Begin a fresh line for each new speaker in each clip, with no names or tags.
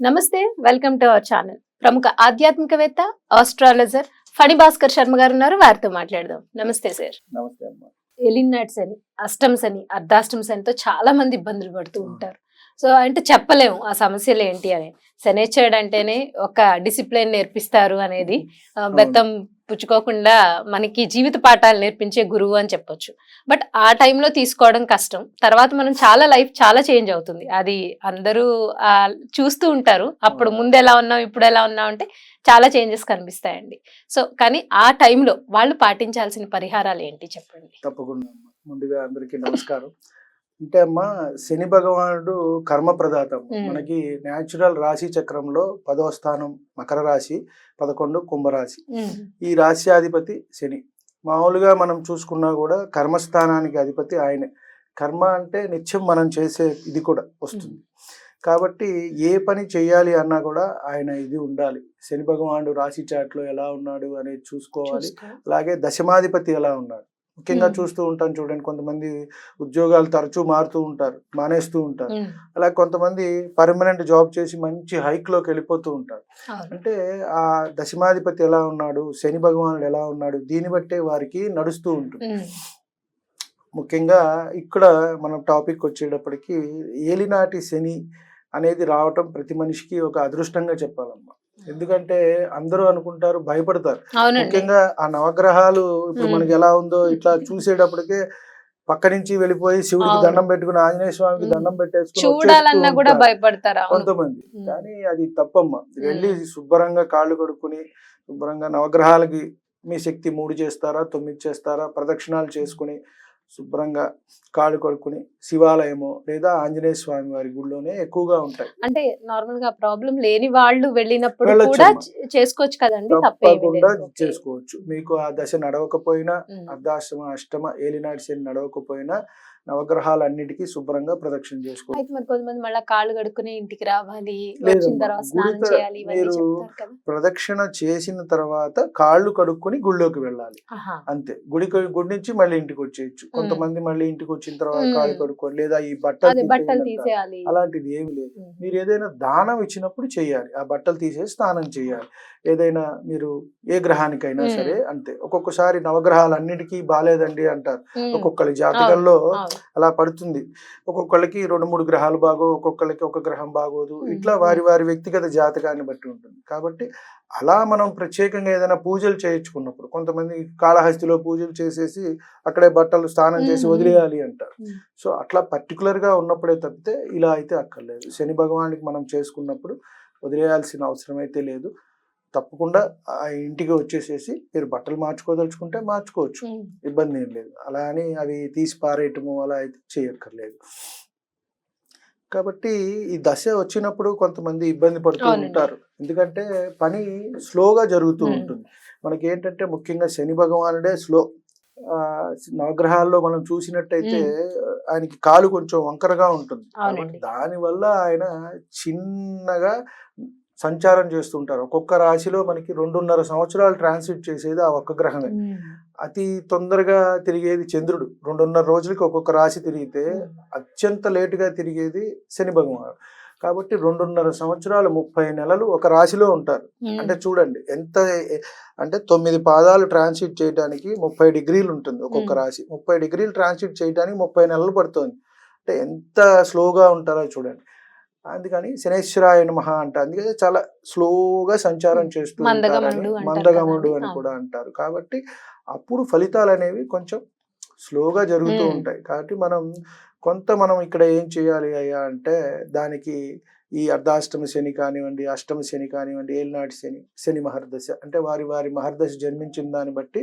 నమస్తే welcome to our channel. ప్రముఖ ఆధ్యాత్మికవేత్త ఆస్ట్రాలజర్ ఫణి భాస్కర్ శర్మ గారు ఉన్నారు. వారితో మాట్లాడదాం. నమస్తే సార్.
నమస్తే
ఎలినాట్స్ అని అష్టమ్స్ అని అర్ధాష్టమ్స్ అనితో చాలా మంది ఇబ్బందులు పడుతూ ఉంటారు. సో అంటే చెప్పలేము ఆ సమస్యలు ఏంటి అని. శనేశ్వరుడు అంటేనే ఒక డిసిప్లిన్ నేర్పిస్తారు అనేది బెత్తం పుచ్చుకోకుండా మనకి జీవిత పాఠాలు నేర్పించే గురువు అని చెప్పొచ్చు. బట్ ఆ టైంలో తీసుకోవడం కష్టం. తర్వాత మనం చాలా లైఫ్ చాలా చేంజ్ అవుతుంది. అది అందరూ చూస్తూ ఉంటారు. అప్పుడు ముందు ఎలా ఉన్నాం ఇప్పుడు ఎలా ఉన్నాం అంటే చాలా చేంజెస్ కనిపిస్తాయండి. సో కానీ ఆ టైంలో వాళ్ళు పాటించాల్సిన పరిహారాలు ఏంటి చెప్పండి?
తప్పకుండా. ముందుగా అందరికీ నమస్కారం. అంటే అమ్మా శని భగవానుడు కర్మ ప్రదాత. మనకి న్యాచురల్ రాశి చక్రంలో పదవ స్థానం మకర రాశి పదకొండు కుంభరాశి. ఈ రాశ్యాధిపతి శని. మామూలుగా మనం చూసుకున్నా కూడా కర్మస్థానానికి అధిపతి ఆయనే. కర్మ అంటే నిత్యం మనం చేసే ఇది కూడా వస్తుంది. కాబట్టి ఏ పని చేయాలి అన్నా కూడా ఆయన ఇది ఉండాలి. శని భగవానుడు రాశి చాట్లో ఎలా ఉన్నాడు అనేది చూసుకోవాలి.
చూసుకో.
అలాగే దశమాధిపతి ఎలా ఉన్నాడు? ముఖ్యంగా. చూస్తూ ఉంటాం చూడండి కొంతమంది ఉద్యోగాలు తరచూ మారుతూ ఉంటారు మానేస్తూ ఉంటారు. అలాగే కొంతమంది పర్మనెంట్ జాబ్ చేసి మంచి హైక్లోకి వెళ్ళిపోతూ ఉంటారు. అంటే ఆ దశమాధిపతి ఎలా ఉన్నాడు శని భగవానుడు ఎలా ఉన్నాడు దీన్ని బట్టే వారికి నడుస్తూ ఉంటుంది. ముఖ్యంగా ఇక్కడ మనం టాపిక్ వచ్చేటప్పటికి ఏలినాటి శని అనేది రావటం ప్రతి మనిషికి ఒక అదృష్టంగా చెప్పాలమ్మా. ఎందుకంటే అందరూ అనుకుంటారు భయపడతారు ముఖ్యంగా ఆ నవగ్రహాలు ఇప్పుడు. మనకి ఎలా ఉందో ఇట్లా చూసేటప్పటికే పక్క నుంచి వెళ్ళిపోయి శివుడికి. దండం పెట్టుకుని ఆంజనేయ స్వామికి. దండం పెట్టేసుకుని
కూడా భయపడతారు.
కొంతమంది. కానీ అది తప్పమ్మ వెళ్ళి శుభ్రంగా కాళ్ళు కడుక్కుని శుభ్రంగా నవగ్రహాలకి మీ శక్తి మూడు చేస్తారా తొమ్మిది చేస్తారా ప్రదక్షిణాలు చేసుకుని శుభ్రంగా కాళ్ళు కడుక్కుని శివాలయమో లేదా ఆంజనేయ స్వామి వారి గుడిలోనే ఎక్కువగా ఉంటాయి.
అంటే నార్మల్గా ప్రాబ్లం లేని వాళ్ళు వెళ్ళినప్పుడు కూడా చేసుకోవచ్చు కదండి
తప్పకుండా. చేసుకోవచ్చు. మీకు ఆ దశ నడవకపోయినా
ఉమ్,
అర్ధాష్టమ అష్టమ ఏలినాటి శని నడవకపోయినా నవగ్రహాలన్నిటికీ శుభ్రంగా ప్రదక్షిణ
అయితే మరి కొంతమంది మళ్ళీ కాళ్ళు కడుక్కుని ఇంటికి రావాలి
ప్రదక్షిణ చేసిన తర్వాత కాళ్ళు కడుక్కొని గుళ్ళోకి వెళ్ళాలి. అంతే. గుడి గుడి నుంచి మళ్ళీ ఇంటికి వచ్చేయచ్చు. కొంతమంది మళ్ళీ ఇంటికి వచ్చిన తర్వాత. కాళ్ళు కడుక్కొని లేదా ఈ బట్టలు.
తీసేయాలి.
అలాంటిది ఏమి లేదు. మీరు ఏదైనా దానం ఇచ్చినప్పుడు చేయాలి. ఆ బట్టలు తీసేసి స్నానం చేయాలి. ఏదైనా మీరు ఏ గ్రహానికైనా. సరే అంతే. ఒక్కొక్కసారి నవగ్రహాలు అన్నిటికీ బాగాలేదండి అంటారు ఒక్కొక్కరి జాతకంలో. అలా పడుతుంది ఒక్కొక్కళ్ళకి రెండు మూడు గ్రహాలు బాగో ఒక్కొక్కళ్ళకి ఒక గ్రహం బాగోదు. ఇట్లా వారి వారి వ్యక్తిగత జాతకాన్ని బట్టి ఉంటుంది కాబట్టి అలా మనం ప్రత్యేకంగా ఏదైనా పూజలు చేయించుకున్నప్పుడు కొంతమంది కాళహస్తిలో పూజలు చేసేసి అక్కడే బట్టలు స్నానం చేసి. వదిలేయాలి అంటారు. సో అట్లా పర్టికులర్గా ఉన్నప్పుడే తప్పితే ఇలా అయితే అక్కర్లేదు శని భగవానికి మనం చేసుకున్నప్పుడు వదిలేయాల్సిన అవసరం అయితే లేదు తప్పకుండా ఆ ఇంటికి వచ్చేసేసి మీరు బట్టలు మార్చుకోదలుచుకుంటే మార్చుకోవచ్చు. ఇబ్బంది ఏం లేదు. అలా అని అవి తీసి పారేయటము అలా అయితే చేయక్కర్లేదు. కాబట్టి ఈ దశ వచ్చినప్పుడు కొంతమంది ఇబ్బంది పడుతూ. ఉంటారు. ఎందుకంటే పని స్లోగా జరుగుతూ. ఉంటుంది. మనకి ఏంటంటే ముఖ్యంగా శని భగవానుడే స్లో ఆ నవగ్రహాల్లో మనం చూసినట్టయితే ఆయనకి కాలు కొంచెం వంకరగా ఉంటుంది. దానివల్ల ఆయన చిన్నగా సంచారం చేస్తుంటారు. ఒక్కొక్క రాశిలో మనకి రెండున్నర సంవత్సరాలు ట్రాన్సిట్ చేసేది ఆ ఒక్క గ్రహమే. అతి తొందరగా తిరిగేది చంద్రుడు. రెండున్నర రోజులకి ఒక్కొక్క రాశి తిరిగితే అత్యంత లేటుగా తిరిగేది శని భగవానుడు కాబట్టి రెండున్నర సంవత్సరాలు ముప్పై నెలలు ఒక రాశిలో ఉంటారు. అంటే చూడండి ఎంత అంటే తొమ్మిది పాదాలు ట్రాన్సిట్ చేయడానికి ముప్పై డిగ్రీలు ఉంటుంది ఒక్కొక్క. రాశి. ముప్పై డిగ్రీలు ట్రాన్సిట్ చేయడానికి ముప్పై నెలలు పడుతుంది. అంటే ఎంత స్లోగా ఉంటారో చూడండి. అందుకని శనేశ్వరాయ నమః అంట అందుకే చాలా స్లోగా సంచారం చేస్తూ మందగముడు. అని. కూడా అంటారు కాబట్టి అప్పుడు ఫలితాలు అనేవి కొంచెం స్లోగా జరుగుతూ. ఉంటాయి కాబట్టి మనం కొంత మనం ఇక్కడ ఏం చేయాలి అయ్యా అంటే దానికి ఈ అర్ధాష్టమ శని కానివ్వండి అష్టమ శని కానివ్వండి ఏలినాటి శని శని మహర్దశ అంటే వారి వారి మహర్దశ జన్మించిన దాన్ని బట్టి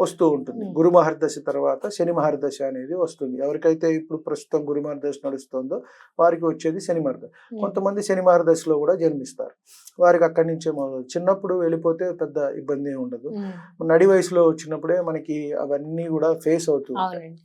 వస్తూ ఉంటుంది. గురు మహర్దశ తర్వాత శని మహర్దశ అనేది వస్తుంది. ఎవరికైతే ఇప్పుడు ప్రస్తుతం గురు మహర్దశ నడుస్తుందో వారికి వచ్చేది శని మహర్దశ కొంతమంది శని మహర్దశలో కూడా జన్మిస్తారు. వారికి అక్కడి నుంచే మొదలు చిన్నప్పుడు వెళ్ళిపోతే పెద్ద ఇబ్బంది ఉండదు. నడి వయసులో వచ్చినప్పుడే మనకి అవన్నీ కూడా ఫేస్ అవుతూ ఉంటాయి.
అవునండి.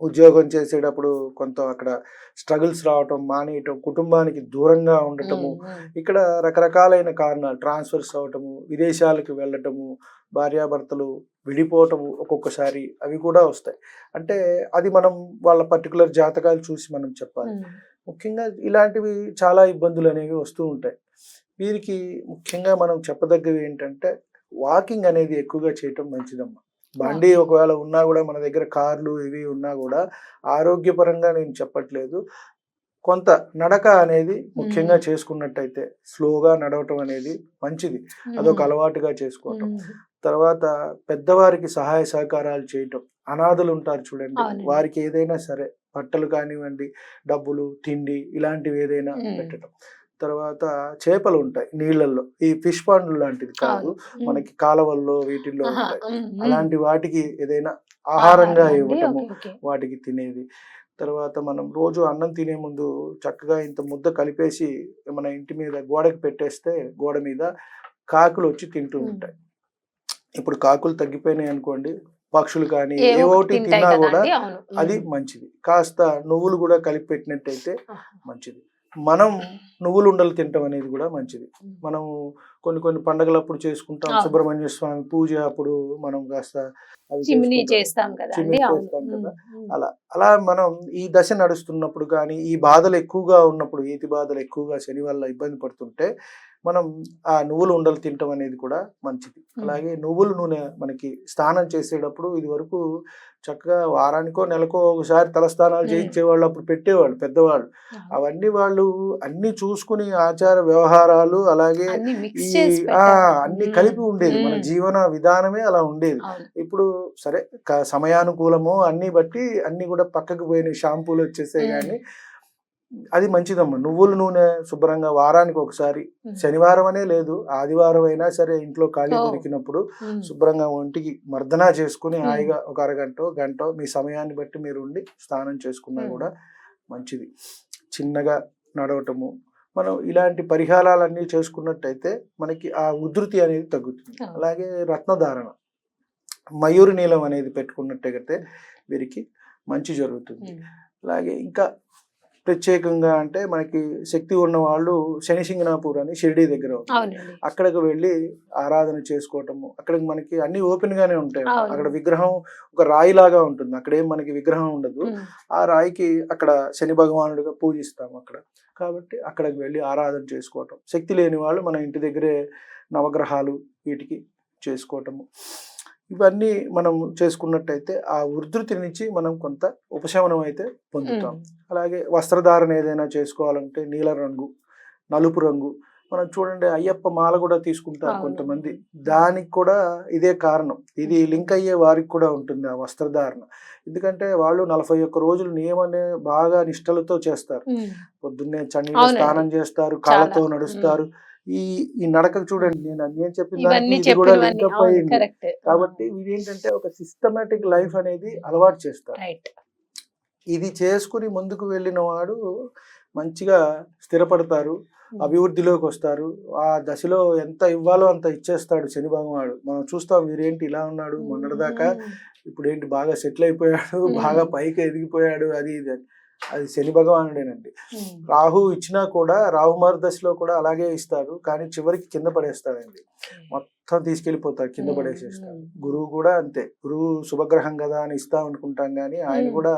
ఉద్యోగం చేసేటప్పుడు కొంత అక్కడ స్ట్రగుల్స్ రావటం మానేయటం కుటుంబానికి దూరంగా ఉండటము ఇక్కడ రకరకాలైన కారణాలు ట్రాన్స్ఫర్స్ అవటము విదేశాలకు వెళ్ళటము భార్యాభర్తలు విడిపోవటము ఒక్కొక్కసారి అవి కూడా వస్తాయి. అంటే అది మనం వాళ్ళ పర్టికులర్ జాతకాలు చూసి మనం చెప్పాలి. ముఖ్యంగా ఇలాంటివి చాలా ఇబ్బందులు అనేవి వస్తూ ఉంటాయి. వీరికి ముఖ్యంగా మనం చెప్పదగ్గవి ఏంటంటే వాకింగ్ అనేది ఎక్కువగా చేయటం మంచిదమ్మా. బండి ఒకవేళ ఉన్నా కూడా మన దగ్గర కార్లు ఇవి ఉన్నా కూడా ఆరోగ్యపరంగా నేను చెప్పట్లేదు. కొంత నడక అనేది ముఖ్యంగా చేసుకున్నట్టయితే స్లోగా నడవటం అనేది మంచిది. అదొక అలవాటుగా చేసుకోవటం. తర్వాత పెద్దవారికి సహాయ సహకారాలు చేయటం. అనాథలు ఉంటారు చూడండి. వారికి ఏదైనా సరే బట్టలు కానివ్వండి డబ్బులు తిండి ఇలాంటివి ఏదైనా. పెట్టడం తర్వాత చేపలు ఉంటాయి నీళ్ళల్లో. ఈ ఫిష్ పాండ్లు లాంటిది కాదు. మనకి కాలవల్లో వీటిల్లో ఉంటాయి. అలాంటి వాటికి ఏదైనా ఆహారంగా ఇవ్వటము వాటికి తినేది. తర్వాత మనం రోజు అన్నం తినే ముందు చక్కగా ఇంత ముద్ద కలిపేసి మన ఇంటి మీద గోడకి పెట్టేస్తే గోడ మీద కాకులు వచ్చి తింటూ. ఉంటాయి. ఇప్పుడు కాకులు తగ్గిపోయినాయి అనుకోండి పక్షులు కానీ ఏ ఒకటి తిన్నా కూడా అది మంచిది. కాస్త నువ్వులు కూడా కలిపి పెట్టినట్టయితే మంచిది. మనం నువ్వులు ఉండలు తినటం అనేది కూడా మంచిది. మనం కొన్ని కొన్ని పండగలప్పుడు చేసుకుంటాం. సుబ్రహ్మణ్య స్వామి పూజ అప్పుడు మనం కాస్త
చిమ్నీ. చేస్తాం కదా
అలా అలా మనం ఈ దశ నడుస్తున్నప్పుడు కానీ ఈ బాధలు ఎక్కువగా ఉన్నప్పుడు ఈతి బాధలు ఎక్కువగా శని వల్ల ఇబ్బంది పడుతుంటే మనం ఆ నువ్వులు ఉండలు తినటం అనేది కూడా మంచిది అలాగే నువ్వుల నూనె మనకి స్నానం చేసేటప్పుడు ఇది వరకు చక్కగా వారానికో నెలకో ఒకసారి తలస్నానాలు. చేయించేవాళ్ళు అప్పుడు పెట్టేవాళ్ళు పెద్దవాళ్ళు అవన్నీ వాళ్ళు అన్ని చూసుకుని ఆచార వ్యవహారాలు అలాగే ఈ. అన్ని. కలిపి ఉండేది మన. జీవన విధానమే అలా ఉండేది ఇప్పుడు సరే సమయానుకూలము అన్ని బట్టి అన్ని కూడా పక్కకు పోయిన షాంపూలు వచ్చేసాయి. కానీ అది మంచిదమ్మా నువ్వుల నూనె శుభ్రంగా వారానికి ఒకసారి. శనివారం అనే లేదు ఆదివారం అయినా సరే ఇంట్లో ఖాళీ. దొరికినప్పుడు. శుభ్రంగా ఒంటికి మర్దనా చేసుకుని. హాయిగా ఒక అరగంట గంట మీ సమయాన్ని బట్టి మీరు ఉండి స్నానం చేసుకున్నా. కూడా మంచిది చిన్నగా నడవటము మనం ఇలాంటి పరిహారాలన్నీ చేసుకున్నట్టయితే మనకి ఆ ఉధృతి అనేది తగ్గుతుంది. అలాగే రత్నధారణ మయూరి నీలం అనేది పెట్టుకున్నట్టయితే వీరికి మంచి జరుగుతుంది. అలాగే ఇంకా ప్రత్యేకంగా అంటే మనకి శక్తి ఉన్న వాళ్ళు శనిసింగనాపూర్ అని షిరిడి దగ్గర అక్కడికి వెళ్ళి ఆరాధన చేసుకోవటము. అక్కడికి మనకి అన్ని ఓపెన్ గానే ఉంటాయి. అక్కడ విగ్రహం ఒక రాయి లాగా ఉంటుంది. అక్కడ మనకి విగ్రహం ఉండదు. ఆ రాయికి అక్కడ శని భగవానుడిగా పూజిస్తాం అక్కడ. కాబట్టి అక్కడికి వెళ్ళి ఆరాధన చేసుకోవటం. శక్తి లేని వాళ్ళు మన ఇంటి దగ్గరే నవగ్రహాలు వీటికి చేసుకోవటము. ఇవన్నీ మనం చేసుకున్నట్టయితే ఆ ఉధృతి నుంచి మనం కొంత ఉపశమనం అయితే పొందుతాం. అలాగే వస్త్రధారణ ఏదైనా చేసుకోవాలంటే నీల రంగు నలుపు రంగు. మనం చూడండి అయ్యప్ప మాల కూడా తీసుకుంటారు. కొంతమంది. దానికి కూడా ఇదే కారణం. ఇది లింక్ అయ్యే వారికి కూడా ఉంటుంది ఆ వస్త్రధారణ. ఎందుకంటే వాళ్ళు నలభై ఒక్క రోజులు నియమనే బాగా నిష్టలతో చేస్తారు. పొద్దున్నే చన్నీళ్ళు
అవునండి.
స్నానం చేస్తారు కాళ్ళతో. నడుస్తారు. ఈ ఈ నడకకు చూడండి నేను అన్నీ ఇది కూడా లింకప్ అయ్యింది
కరెక్ట్.
కాబట్టి ఏంటంటే ఒక సిస్టమేటిక్ లైఫ్ అనేది అలవాటు చేస్తారు. ఇది చేసుకుని ముందుకు వెళ్ళిన వాడు మంచిగా స్థిరపడతారు అభివృద్ధిలోకి వస్తారు. ఆ దశలో ఎంత ఇవ్వాలో అంత ఇచ్చేస్తాడు శని భగవానుడు. మనం చూస్తాం వీరేంటి ఇలా ఉన్నాడు మొన్నటిదాకా ఇప్పుడు ఏంటి బాగా సెటిల్ అయిపోయాడు
మ్మ్.
బాగా పైకి ఎదిగిపోయాడు అది ఇది అది శని భగవానుడేనండి. రాహు ఇచ్చినా కూడా రాహు దశలో కూడా అలాగే ఇస్తాడు. కానీ చివరికి కింద పడేస్తాడండి. మొత్తం తీసుకెళ్ళిపోతాడు కింద పడేసేస్తాడు. గురువు కూడా అంతే. గురువు శుభగ్రహం కదా అని ఇస్తాం అనుకుంటాం కానీ ఆయన. కూడా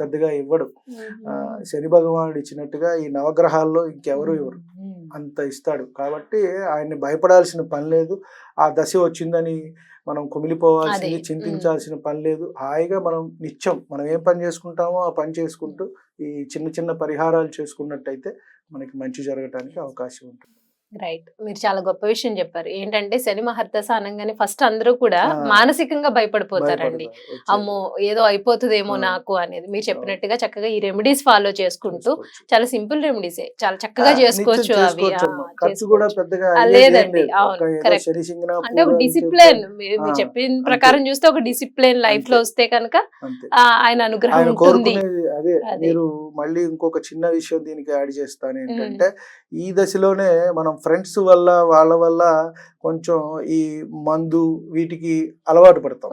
పెద్దగా ఇవ్వడు. శని భగవానుడు ఇచ్చినట్టుగా ఈ నవగ్రహాల్లో ఇంకెవరు ఇవ్వరు. అంత ఇస్తాడు. కాబట్టి ఆయన్ని భయపడాల్సిన పని లేదు. ఆ దశ వచ్చిందని మనం కుమిలిపోవాల్సింది. చింతించాల్సిన పని లేదు. హాయిగా మనం నిత్యం మనం ఏం పని చేసుకుంటామో ఆ పని చేసుకుంటూ ఈ చిన్న చిన్న పరిహారాలు చేసుకున్నట్టయితే మనకి మంచి జరగటానికి అవకాశం ఉంటుంది.
రైట్ మీరు చాలా గొప్ప విషయం చెప్పారు. ఏంటంటే శని మహర్దశ అనగానే ఫస్ట్ అందరూ కూడా. మానసికంగా భయపడిపోతారండి. అమ్మో ఏదో అయిపోతుందేమో. నాకు అనేది. మీరు చెప్పినట్టుగా చక్కగా ఈ రెమెడీస్ ఫాలో చేసుకుంటూ. చాలా సింపుల్ రెమెడీసే చాలా చక్కగా చేసుకోవచ్చు అవి. లేదండి. అంటే ఒక డిసిప్లిన్ మీరు చెప్పిన. ప్రకారం చూస్తే ఒక డిసిప్లిన్
లైఫ్లో.
వస్తే కనుక ఆయన అనుగ్రహం ఉంటుంది.
అదే. మీరు మళ్ళీ ఇంకొక చిన్న విషయం దీనికి యాడ్ చేస్తాను ఏంటంటే ఈ దశలోనే మనం ఫ్రెండ్స్ వల్ల వాళ్ళ వల్ల కొంచెం ఈ మందు వీటికి అలవాటు పడతాం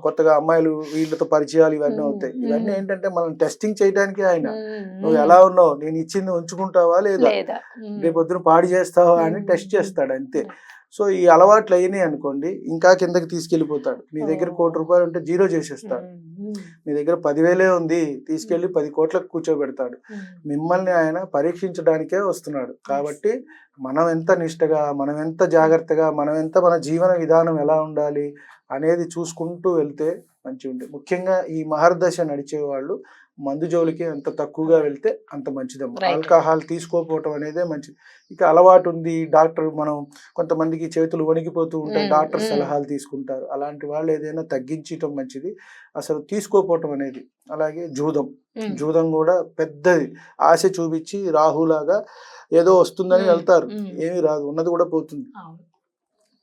కొత్తగా అమ్మాయిలు వీళ్ళతో పరిచయాలు ఇవన్నీ. అవుతాయి ఇవన్నీ. ఏంటంటే మనం టెస్టింగ్ చేయడానికి ఆయన నువ్వు. ఎలా ఉన్నావు నేను ఇచ్చింది ఉంచుకుంటావా లేదా. రేపొద్దున పాడు చేస్తావా అని. టెస్ట్ చేస్తాడు అంతే సో ఈ అలవాట్లు అయినాయి అనుకోండి ఇంకా కిందకి తీసుకెళ్ళిపోతాడు మీ దగ్గర కోటి రూపాయలు ఉంటే జీరో చేసేస్తాడు. మీ దగ్గర పదివేలే ఉంది తీసుకెళ్ళి పది కోట్లకు కూర్చోబెడతాడు. మిమ్మల్ని ఆయన పరీక్షించడానికే వస్తున్నాడు. కాబట్టి మనం ఎంత నిష్టగా మనం ఎంత జాగ్రత్తగా మనం ఎంత మన జీవన విధానం ఎలా ఉండాలి అనేది చూసుకుంటూ వెళ్తే మంచిగా ఉంటుంది ముఖ్యంగా ఈ మహర్దశ నడిచే వాళ్ళు మందు జోలికి ఎంత తక్కువగా వెళ్తే అంత మంచిదమ్మా. ఆల్కహాల్ తీసుకోకపోవటం అనేదే మంచిది. ఇక అలవాటు ఉంది డాక్టర్ మనం కొంతమందికి చేతులు వణికిపోతూ ఉంటాయి డాక్టర్. సలహాలు తీసుకుంటారు. అలాంటి వాళ్ళు ఏదైనా తగ్గించటం మంచిది. అసలు తీసుకోపోవటం అనేది అలాగే జూదం. జూదం కూడా పెద్దది. ఆశ చూపించి రాహులాగా ఏదో వస్తుందని. వెళ్తారు. ఏమీ రాదు ఉన్నది కూడా పోతుంది.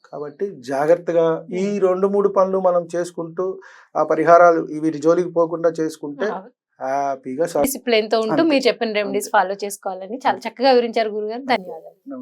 కాబట్టి జాగ్రత్తగా ఈ రెండు మూడు పనులు మనం చేసుకుంటూ ఆ పరిహారాలు వీటి జోలికి పోకుండా చేసుకుంటే హ్యాపీగా
డిసిప్లిన్తో ఉంటూ. మీరు చెప్పిన రెమెడీస్ ఫాలో చేసుకోవాలని చాలా చక్కగా వివరించారు గురుగారు. ధన్యవాదాలు.